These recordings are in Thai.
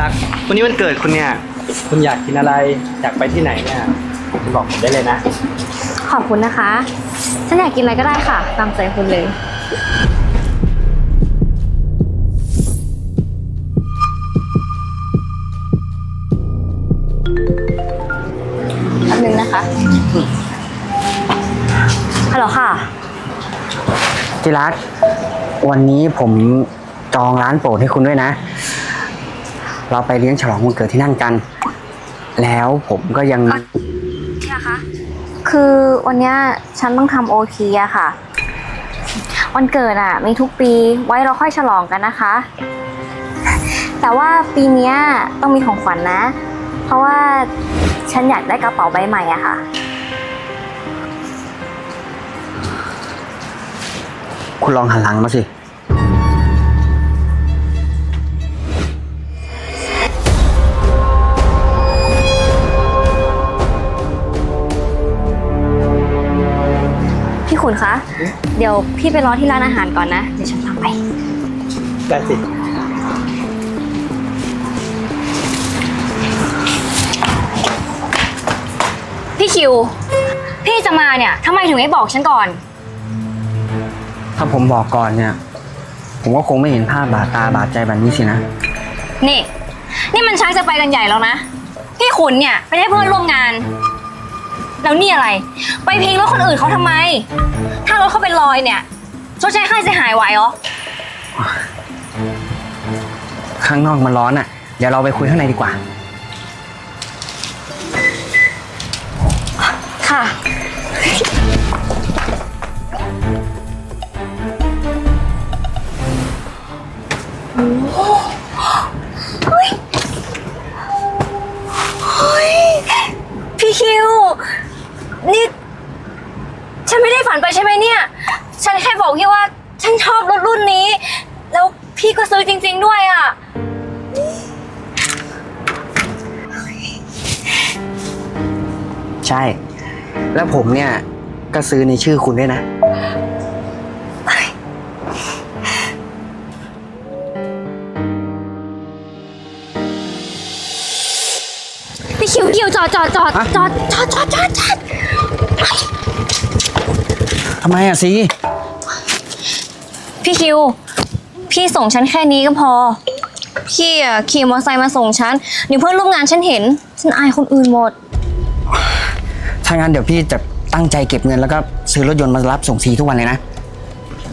รัก วันนี้วันเกิดคุณเนี่ย คุณอยากกินอะไร อยากไปที่ไหนเนี่ย คุณบอกผมได้เลยนะ ขอบคุณนะคะ ฉันอยากกินอะไรก็ได้ค่ะ ตามใจคุณเลย อันนึงนะคะ ฮัลโหลค่ะ ที่รัก วันนี้ผมจองร้านโปรดให้คุณด้วยนะ เราไปเลี้ยงฉลองวันเกิดที่นั่นกัน แล้วผมก็ยังที่รักคะ คือวันเนี้ยฉันต้องทำโอทีอะค่ะ วันเกิดอะมีทุกปีไว้เราค่อยฉลองกันนะคะ แต่ว่าปีเนี้ยต้องมีของขวัญนะ เพราะว่าฉันอยากได้กระเป๋าใบใหม่อะค่ะ คุณลองหันหลังมาสิ เดี๋ยวพี่ไปรอที่ร้านอาหารก่อนนะ เดี๋ยวฉันตามไป ได้สิ พี่คิว พี่จะมาเนี่ยทำไมถึงไม่บอกฉันก่อน ถ้าผมบอกก่อนเนี่ย ผมก็คงไม่เห็นภาพบาดตาบาดใจแบบนี้สินะ นี่ นี่มันชักจะไปกันใหญ่แล้วนะ พี่ขุนเนี่ยไปได้เพื่อนร่วมงาน แล้วนี่อะไร ไปพิงรถคนอื่นเขาทำไม ถ้ารถเขาเป็นรอยเนี่ยชดใช้ค่าเสียหายไหวเหรอ ข้างนอกมันร้อนอะ เดี๋ยวเราไปคุยข้างในดีกว่า ค่ะ ซื้อในชื่อคุณด้วยนะ พี่คิวคิวจอดจอดจอดฮะ จอดจอดจอดจอดจอดทำไมอะซีพี่คิว พี่ส่งฉันแค่นี้ก็พอ พี่อะขี่มอเตอร์ไซค์มาส่งฉันเดี๋ยวเพื่อนร่วมงานฉันเห็น ฉันอายคนอื่นหมด ถ้างั้นเดี๋ยวพี่จะ ตั้งใจเก็บเงินแล้วก็ซื้อรถยนต์มารับส่งซีทุกวันเลยนะ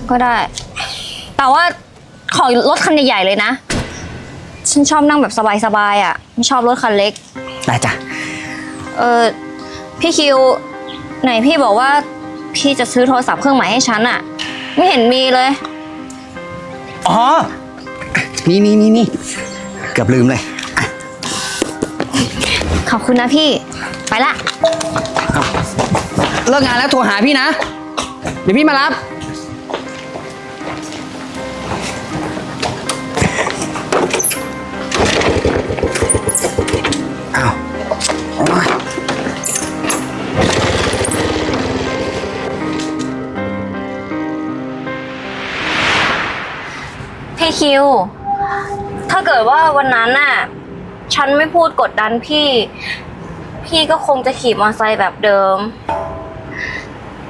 ก็ได้ แต่ว่าขอรถคันใหญ่ๆเลยนะ ฉันชอบนั่งแบบสบายๆอะ ไม่ชอบรถคันเล็ก ได้จ้ะ เออพี่คิว ไหนพี่บอกว่า พี่จะซื้อโทรศัพท์เครื่องใหม่ให้ฉันอะ ไม่เห็นมีเลย อ๋อ นี่นี่นี่นี่เกือบลืมเลยอะขอบคุณนะพี่ ไปละ เลิกงานแล้วโทรหาพี่นะ เดี๋ยวพี่มารับ อ้าวโอ๊ยพี่คิว ถ้าเกิดว่าวันนั้นน่ะ ฉันไม่พูดกดดันพี่ พี่ก็คงจะขี่มอเตอร์ไซค์แบบเดิม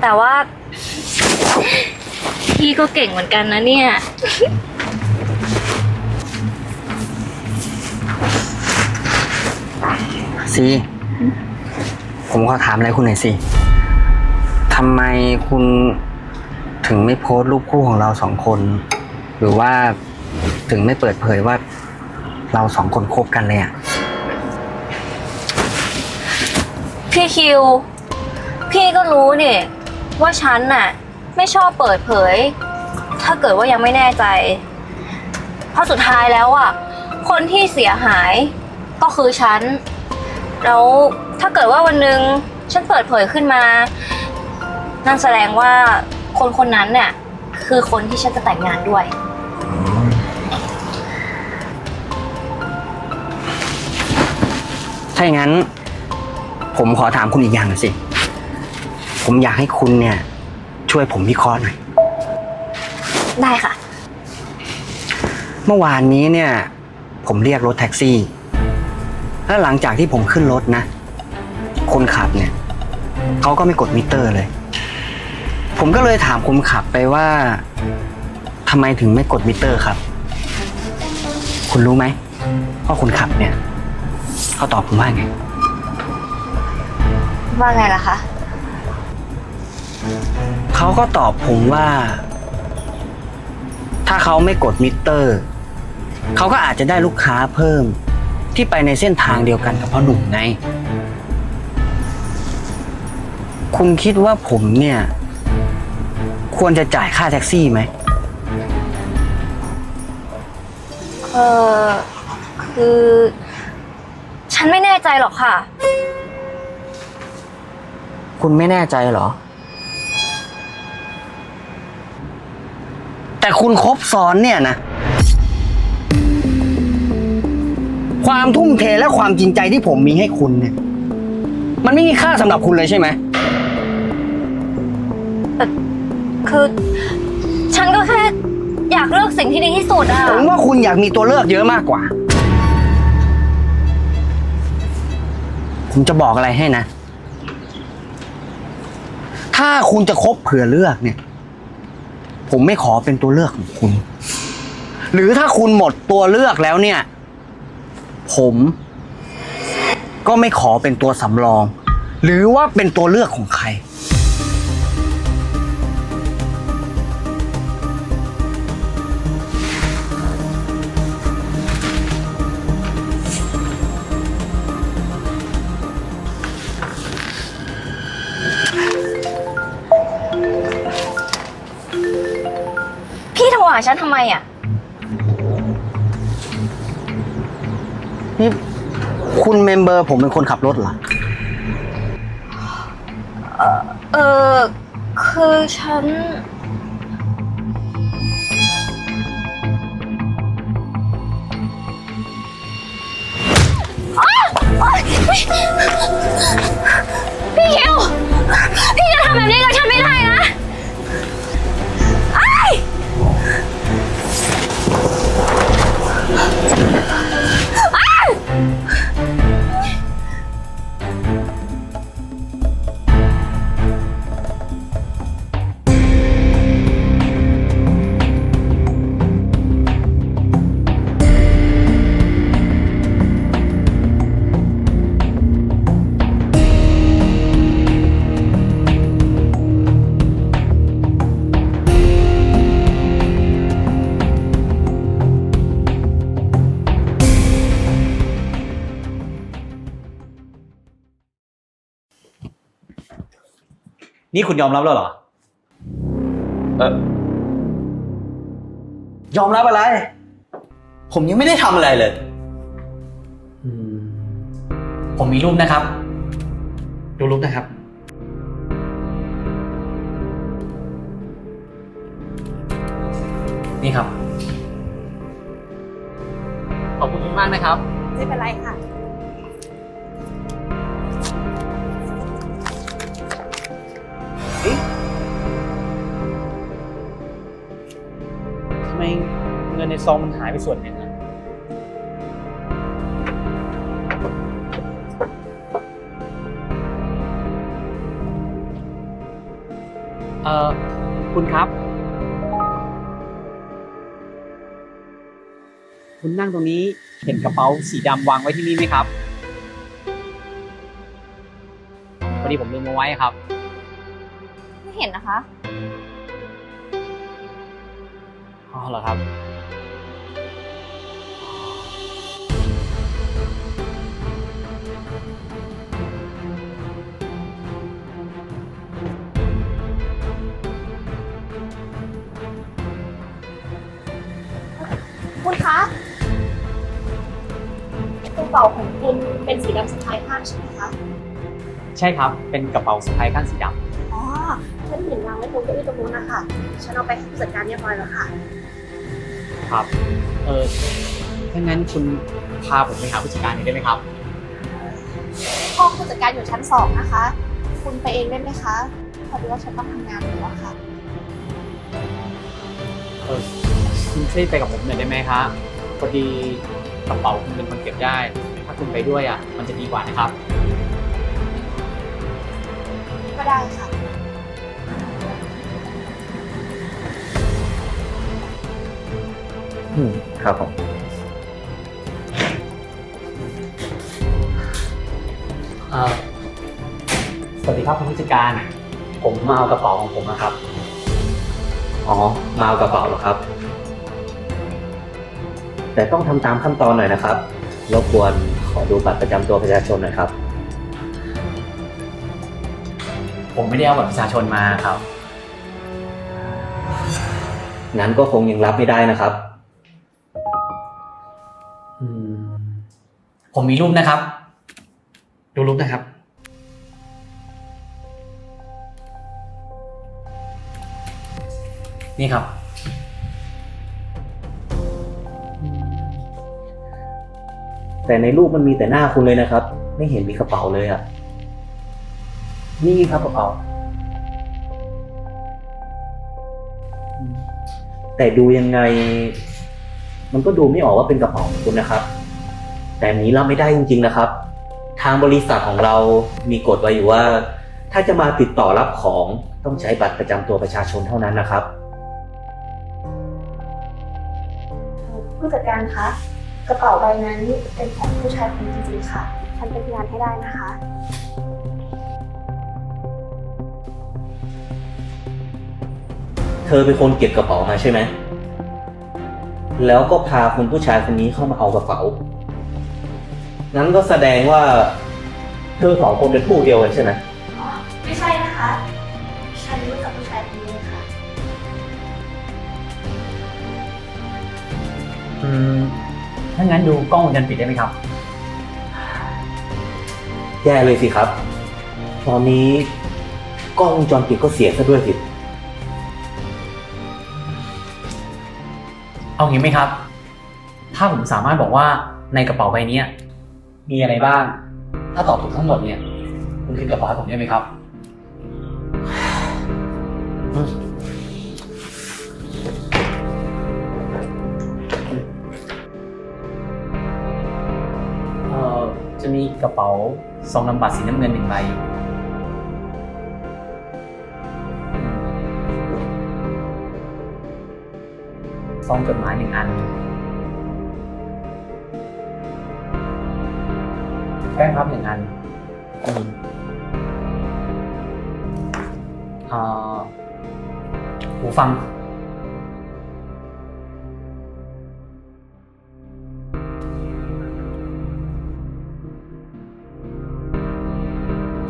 แต่ว่า พี่ก็เก่งเหมือนกันนะเนี่ย ซี ผมขอถามอะไรคุณหน่อยสิทำไมคุณถึงไม่โพสต์รูปคู่ของเราสองคน หรือว่าถึงไม่เปิดเผยว่าเราสองคนคบกันเลยอะพี่คิว พี่ก็รู้นี่ ว่าฉันน่ะ ไม่ชอบเปิดเผย ถ้าเกิดว่ายังไม่แน่ใจ เพราะสุดท้ายแล้วอะ คนที่เสียหายก็คือฉัน แล้วถ้าเกิดว่าวันหนึ่งฉันเปิดเผยขึ้นมา นั่นแสดงว่าคนคนนั้นเนี่ยคือคนที่ฉันจะแต่งงานด้วย ถ้าอย่างนั้น ผมขอถามคุณอีกอย่างหน่อยสิ ผมอยากให้คุณเนี่ย ช่วยผมวิเคราะห์หน่อย ได้ค่ะ เมื่อวานนี้เนี่ย ผมเรียกรถแท็กซี่ แล้วหลังจากที่ผมขึ้นรถนะ คนขับเนี่ย เขาก็ไม่กดมิเตอร์เลย ผมก็เลยถามคนขับไปว่าทำไมถึงไม่กดมิเตอร์ครับ คุณรู้ไหมว่าคนขับเนี่ยเขาตอบผมว่าไง ว่าไงล่ะคะ เขาก็ตอบผมว่า ถ้าเขาไม่กดมิเตอร์ เขาก็อาจจะได้ลูกค้าเพิ่มที่ไปในเส้นทางเดียวกันกับพ่อหนุ่มไง คุณคิดว่าผมเนี่ย ควรจะจ่ายค่าแท็กซี่ไหม เออคือ ฉันไม่แน่ใจหรอกค่ะ คุณไม่แน่ใจเหรอ แต่คุณครบซ้อนเนี่ยนะ ความทุ่มเทและความจริงใจที่ผมมีให้คุณเนี่ย มันไม่มีค่าสำหรับคุณเลยใช่ไหมคือ ฉันก็แค่อยากเลือกสิ่งที่ดีที่สุดอะผมว่าคุณอยากมีตัวเลือกเยอะมากกว่า ผมจะบอกอะไรให้นะ ถ้าคุณจะคบเผื่อเลือกเนี่ย ผมไม่ขอเป็นตัวเลือกของคุณ หรือถ้าคุณหมดตัวเลือกแล้วเนี่ย ผม ก็ไม่ขอเป็นตัวสำรอง หรือว่าเป็นตัวเลือกของใคร หาฉันทำไมอะนี่คุณเมมเบอร์ผมเป็นคนขับรถเหรอ เออคือฉันอ้าวโอ๊ยพี่คิว พี่จะทำแบบนี้กับฉันไม่ได้นะ นี่คุณยอมรับแล้วเหรอ เออยอมรับอะไร ผมยังไม่ได้ทำอะไรเลยอืมผมมีรูปนะครับ ดูรูปนะครับ นี่ครับ ขอบคุณมากนะครับ ไม่เป็นไรค่ะ เงินในซองมันหายไปส่วนหนึ่งอะเอ่อคุณครับ คุณนั่งตรงนี้เห็นกระเป๋าสีดำวางไว้ที่นี่ไหมครับพอดีผมลืมเอาไว้ครับ ไม่เห็นนะคะ อ๋อเหรอครับ คุณคะกระเป๋าของคุณเป็นสีดำสะพายข้างใช่ไหมคะใช่ครับ เป็นกระเป๋าสะพายข้างสีดำอ๋อฉันเห็นวางไว้ตรงเก้าอี้ตรงนู้นนะคะฉันเอาไปให้ผู้จัดการเรียบร้อยแล้วค่ะครับ เออถ้างั้นคุณพาผมไปหาผู้จัดการหน่อยได้ไหมครับ ห้องผู้จัดการอยู่ชั้นสองนะคะ คุณไปเองได้ไหมคะพอดีว่าฉันต้องทำงานอยู่อะค่ะ เออ คุณช่วยไปกับผมหน่อยได้ไหมครับพอดีกระเป๋าคุณเป็นคนเก็บได้ ถ้าคุณไปด้วยอะ มันจะดีกว่านะครับ ก็ได้ค่ะ อืมครับผม เอ่อสวัสดีครับคุณผู้จัดการ ผมมาเอากระเป๋าของผมนะครับ อ๋อ มาเอากระเป๋าเหรอครับ แต่ต้องทำตามขั้นตอนหน่อยนะครับ รบกวนขอดูบัตรประจำตัวประชาชนหน่อยครับ ผมไม่ได้เอาบัตรประชาชนมาครับ งั้นก็คงยังรับไม่ได้นะครับอืมผมมีรูปนะครับ ดูรูปนะครับนี่ครับ แต่ในรูปมันมีแต่หน้าคุณเลยนะครับ ไม่เห็นมีกระเป๋าเลยอะนี่ครับกระเป๋า แต่ดูยังไง มันก็ดูไม่ออกว่าเป็นกระเป๋าของคุณนะครับ แต่นนี้รับไม่ได้จริง ๆนะครับ ทางบริษัทของเรามีกฎไว้อยู่ว่า ถ้าจะมาติดต่อรับของต้องใช้บัตรประจำตัวประชาชนเท่านั้นนะครับ ผู้จัดการคะ กระเป๋าใบนั้นเป็นของผู้ชายคนนี้จริงๆค่ะ ฉันเป็นพยานให้ได้นะคะ เธอเป็นคนเก็บกระเป๋ามาใช่ไหม แล้วก็พาคนผู้ชายคนนี้เข้ามาเอากระเป๋า งั้นก็แสดงว่า เธอสองคนเป็นผู้เดียวกันใช่ไหมอ๋อ ไม่ใช่นะคะ ฉันรู้จักผู้ชายคนนี้เลยค่ะ อืม ถ้างั้นดูกล้องวงจรปิดได้ไหมครับ แย่เลยสิครับ ตอนนี้กล้องวงจรปิดก็เสียซะด้วยสิ เอางี้ไหมครับ ถ้าผมสามารถบอกว่าในกระเป๋าใบเนี้ยมีอะไรบ้าง ถ้าตอบถูกทั้งหมดเนี่ย คุณคืนกระเป๋าให้ผมได้ไหมครับ จะมีกระเป๋าซองนำบัตรสีน้ำเงินหนึ่งใบ ซองจดหมายหนึ่งอัน แป้งพับหนึ่งอันอืมเอ่อหูฟัง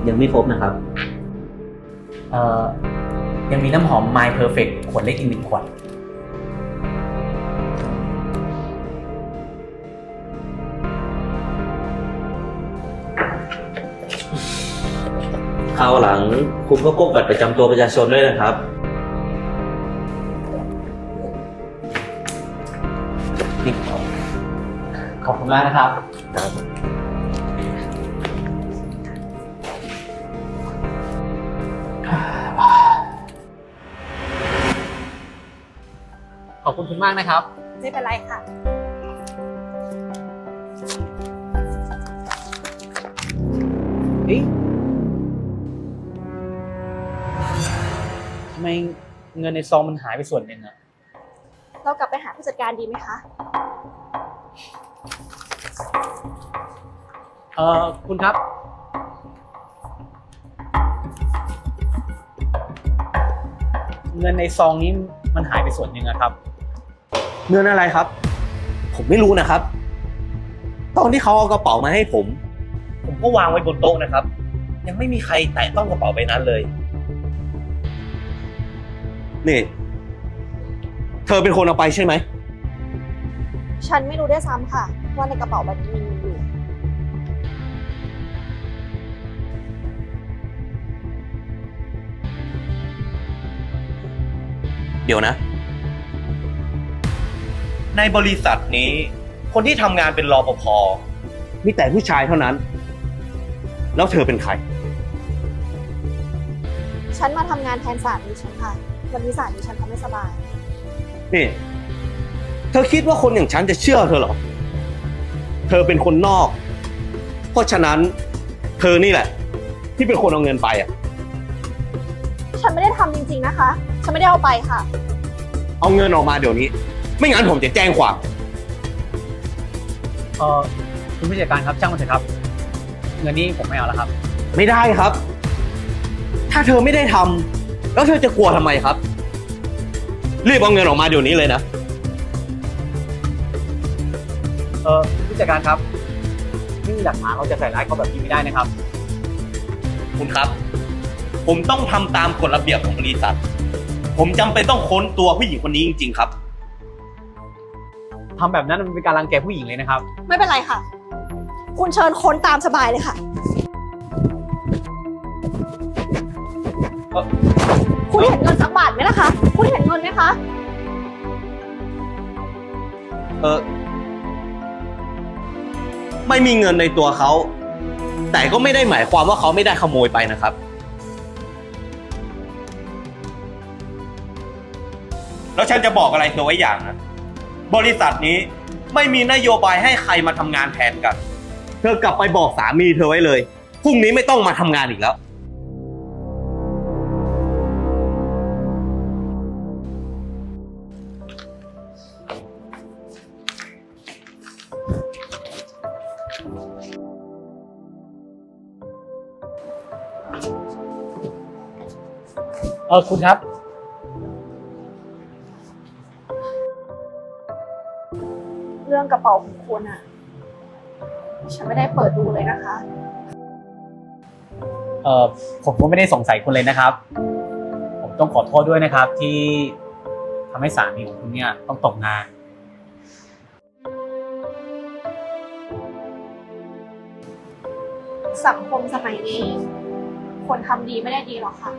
ยังไม่ครบนะครับ เอ่อยังมีน้ำหอม My Perfect ขวดเล็กอีกหนึ่งขวด คราวหลังคุณก็พกบัตรประจำตัวประชาชนด้วยนะครับ นี่ครับขอบคุณมากนะครับ ขอบคุณคุณมากนะครับ ไม่เป็นไรค่ะ เฮ้ยทำไมเงินในซองมันหายไปส่วนหนึ่งอะเรากลับไปหาผู้จัดการดีไหมคะ เออคุณครับ เงินในซองนี้มันหายไปส่วนหนึ่งอะครับ เงินอะไรครับ ผมไม่รู้นะครับ ตอนที่เขาเอากระเป๋ามาให้ผม ผมก็วางไว้บนโต๊ะนะครับ ยังไม่มีใครแตะต้องกระเป๋าใบนั้นเลย นี่ เธอเป็นคนเอาไปใช่ไหม ฉันไม่รู้ด้วยซ้ำค่ะ ว่าในกระเป๋าใบนี้มีเงินอยู่ เดี๋ยวนะ ในบริษัทนี้ คนที่ทำงานเป็นรอปภมีแต่ผู้ชายเท่านั้น แล้วเธอเป็นใคร ฉันมาทำงานแทนสามีฉันค่ะ วันนี้สามีฉันเขาไม่สบาย นี่ เธอคิดว่าคนอย่างฉันจะเชื่อเธอเหรอ เธอเป็นคนนอก เพราะฉะนั้น เธอนี่แหละ ที่เป็นคนเอาเงินไปอะฉันไม่ได้ทำจริงๆนะคะ ฉันไม่ได้เอาไปค่ะ เอาเงินออกมาเดี๋ยวนี้ ไม่งั้นผมจะแจ้งความ เออคุณผู้จัดการครับช่างมันเถอะครับ เงินนี้ผมไม่เอาแล้วครับ ไม่ได้ครับ ถ้าเธอไม่ได้ทำแล้วเธอจะกลัวทำไมครับ รีบเอาเงินออกมาเดี๋ยวนี้เลยนะ เออคุณผู้จัดการครับไม่มีหลักฐานเราจะใส่ร้ายเขาแบบนี้ไม่ได้นะครับ คุณครับ ผมต้องทำตามกฎระเบียบของบริษัท ผมจำเป็นต้องค้นตัวผู้หญิงคนนี้จริง ๆ ครับ ทำแบบนั้นมันเป็นการรังแกผู้หญิงเลยนะครับ ไม่เป็นไรค่ะ คุณเชิญค้นตามสบายเลยค่ะ เอ่อ คุณเห็นเงินสักบาทไหมล่ะคะ คุณเห็นเงินไหมคะ เออไม่มีเงินในตัวเขา แต่ก็ไม่ได้หมายความว่าเขาไม่ได้ขโมยไปนะครับ แล้วฉันจะบอกอะไรเธอไว้อย่างนะ บริษัทนี้ไม่มีนโยบายให้ใครมาทำงานแทนกัน เธอกลับไปบอกสามีเธอไว้เลย พรุ่งนี้ไม่ต้องมาทำงานอีกแล้ว เออคุณครับ รื่องกระเป๋าของคุณอะฉันไม่ได้เปิดดูเลยนะคะ เออผมก็ไม่ได้สงสัยคุณเลยนะครับ ผมต้องขอโทษด้วยนะครับ ที่ทำให้สามีของคุณเนี่ยต้องตกงาน สังคมสมัยนี้ คนทำดีไม่ได้ดีหรอกค่ะ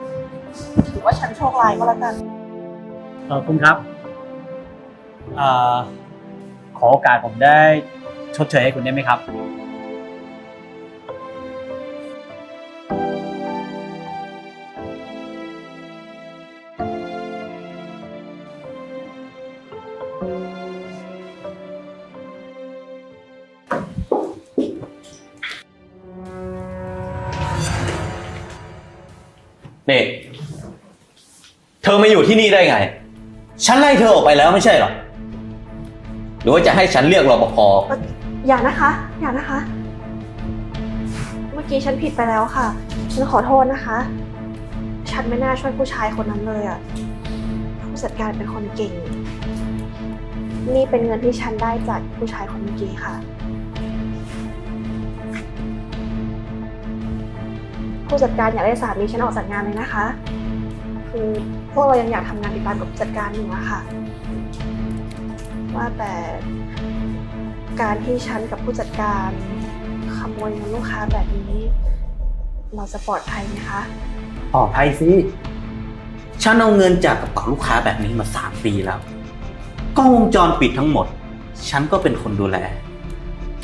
ถือว่าฉันโชคร้ายก็แล้วกัน เออคุณครับเอ่อ ขอโอกาสผมได้ชดเชยให้คุณได้ไหมครับ นี่ เธอมาอยู่ที่นี่ได้ไง ฉันไล่เธอออกไปแล้วไม่ใช่เหรอ รือว่าจะให้ฉันเรียกรปภอย่านะคะ อย่านะคะ เมื่อกี้ฉันผิดไปแล้วค่ะ ฉันขอโทษนะคะ ฉันไม่น่าช่วยผู้ชายคนนั้นเลยอะผู้จัดการเป็นคนเก่ง นี่เป็นเงินที่ฉันได้จากผู้ชายคนเมื่อกี้ค่ะ ผู้จัดการอยากได้สามีฉันออกจากงานเลยนะคะ คือพวกเรายังอยากทำงานติดตามกับผู้จัดการอยู่อะค่ะ ว่าแต่การที่ฉันกับผู้จัดการขโมยเงินลูกค้าแบบนี้ เราจะปลอดภัยไหมคะ ปลอดภัยสิ ฉันเอาเงินจากกระเป๋าลูกค้าแบบนี้มาสามปีแล้ว กล้องวงจรปิดทั้งหมด ฉันก็เป็นคนดูแล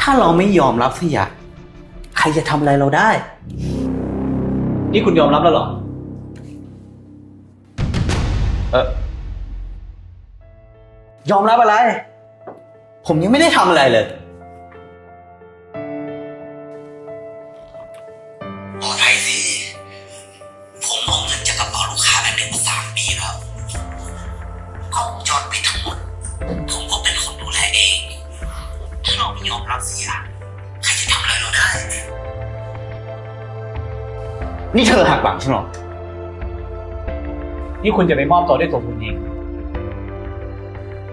ถ้าเราไม่ยอมรับสักอย่างใครจะทำอะไรเราได้ นี่คุณยอมรับแล้วเหรอ เออ ยอมรับอะไร ผมยังไม่ได้ทำอะไรเลยปลอดภัยสิ ผมเอาเงินจากกระเป๋าลูกค้าแบบนี้มาสามปีแล้วกล้องวงจรปิดทั้งหมด ผมก็เป็นคนดูแลเอง ถ้าเราไม่ยอมรับสักอย่างใครจะทำอะไรเราได้ นี่เธอหักหลังฉันเหรอ นี่คุณจะไปมอบตัวด้วยตัวคุณเอง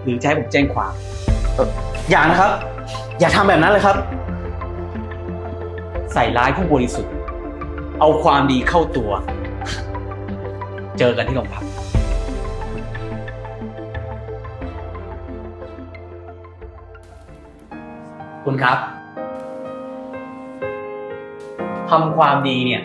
หรือจะให้ผมแจ้งความอย่านะครับ อย่าทำแบบนั้นเลยครับ ใส่ร้ายผู้บริสุทธิ์ เอาความดีเข้าตัว เจอกันที่โรงพัก คุณครับทำความดีเนี่ย